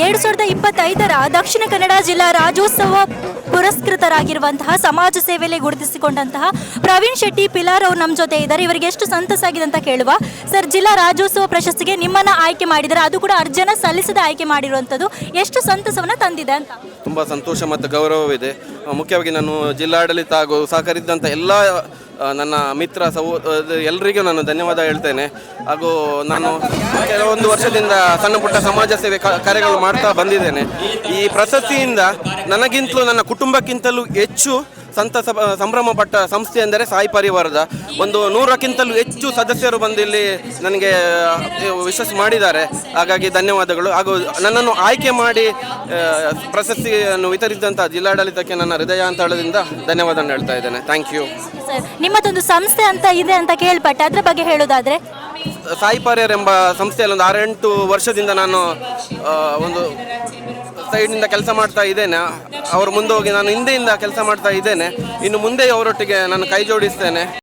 ಎರಡು ಸಾವಿರದ ಇಪ್ಪತ್ತೈದರ ದಕ್ಷಿಣ ಕನ್ನಡ ಜಿಲ್ಲಾ ರಾಜ್ಯೋತ್ಸವ ಪುರಸ್ಕೃತರಾಗಿರುವಂತಹ ಸಮಾಜ ಸೇವೆಯಲ್ಲಿ ಗುರುತಿಸಿಕೊಂಡಂತಹ ಪ್ರವೀಣ್ ಶೆಟ್ಟಿ ಪಿಲಾರ್ ಅವರು ನಮ್ಮ ಜೊತೆ ಇದ್ದಾರೆ. ಇವರಿಗೆ ಎಷ್ಟು ಸಂತಸ ಆಗಿದೆ ಅಂತ ಕೇಳುವ. ಸರ್, ಜಿಲ್ಲಾ ರಾಜ್ಯೋತ್ಸವ ಪ್ರಶಸ್ತಿಗೆ ನಿಮ್ಮನ್ನ ಆಯ್ಕೆ ಮಾಡಿದ್ದಾರೆ. ಅದು ಕೂಡ ಅರ್ಜನ ಸಲ್ಲಿಸದೆ ಆಯ್ಕೆ ಮಾಡಿರುವಂಥದ್ದು. ಎಷ್ಟು ಸಂತಸವನ್ನ ತಂದಿದೆ ಅಂತ? ತುಂಬ ಸಂತೋಷ ಮತ್ತು ಗೌರವವಿದೆ. ಮುಖ್ಯವಾಗಿ ನಾನು ಜಿಲ್ಲಾಡಳಿತ ಹಾಗೂ ಸಹಕರಿಸಿದಂಥ ಎಲ್ಲ ನನ್ನ ಮಿತ್ರ ಸಹೋ ಎಲ್ಲರಿಗೂ ನಾನು ಧನ್ಯವಾದ ಹೇಳ್ತೇನೆ. ಹಾಗೂ ನಾನು ಕೆಲವೊಂದು ವರ್ಷದಿಂದ ಸಣ್ಣ ಪುಟ್ಟ ಸಮಾಜ ಸೇವೆ ಕಾರ್ಯಗಳು ಮಾಡ್ತಾ ಬಂದಿದ್ದೇನೆ. ಈ ಪ್ರಶಸ್ತಿಯಿಂದ ನನಗಿಂತಲೂ ನನ್ನ ಕುಟುಂಬಕ್ಕಿಂತಲೂ ಹೆಚ್ಚು ಸಂತಸ ಸಂಭ್ರಮ ಪಟ್ಟ ಸಂಸ್ಥೆ ಎಂದರೆ ಸಾಯಿ ಪರಿವಾರದ. ಒಂದು ನೂರಕ್ಕಿಂತಲೂ ಹೆಚ್ಚು ಸದಸ್ಯರು ಬಂದು ಇಲ್ಲಿ ನನಗೆ ವಿಶ್ವಾಸ ಮಾಡಿದ್ದಾರೆ. ಹಾಗಾಗಿ ಧನ್ಯವಾದಗಳು. ಹಾಗೂ ನನ್ನನ್ನು ಆಯ್ಕೆ ಮಾಡಿ ಪ್ರಶಸ್ತಿಯನ್ನು ವಿತರಿಸಿದಂಥ ಜಿಲ್ಲಾಡಳಿತಕ್ಕೆ ನನ್ನ ಹೃದಯ ಹೃದಯಾಂತಳದಿಂದ ಧನ್ಯವಾದ ಹೇಳ್ತಾ ಇದ್ದೇನೆ. ಥ್ಯಾಂಕ್ ಯು ನಿಮ್ಮದೊಂದು ಸಂಸ್ಥೆ ಅಂತ ಇದೆ ಅಂತ ಕೇಳ್ಪಟ್ಟೆ. ಅದ್ರ ಬಗ್ಗೆ ಹೇಳೋದಾದ್ರೆ? ಸಾಯಿ ಪಾರ್ಯರ್ ಎಂಬ ಸಂಸ್ಥೆಯಲ್ಲಿ ಒಂದು ಆರೆಂಟು ವರ್ಷದಿಂದ ನಾನು ಒಂದು ಸೈಡ್ನಿಂದ ಕೆಲಸ ಮಾಡ್ತಾ ಇದ್ದೇನೆ. ಅವ್ರ ಮುಂದೆ ಹೋಗಿ ನಾನು ಹಿಂದೆಯಿಂದ ಕೆಲಸ ಮಾಡ್ತಾ ಇದ್ದೇನೆ. ಇನ್ನು ಮುಂದೆ ಅವರೊಟ್ಟಿಗೆ ನಾನು ಕೈ ಜೋಡಿಸ್ತೇನೆ.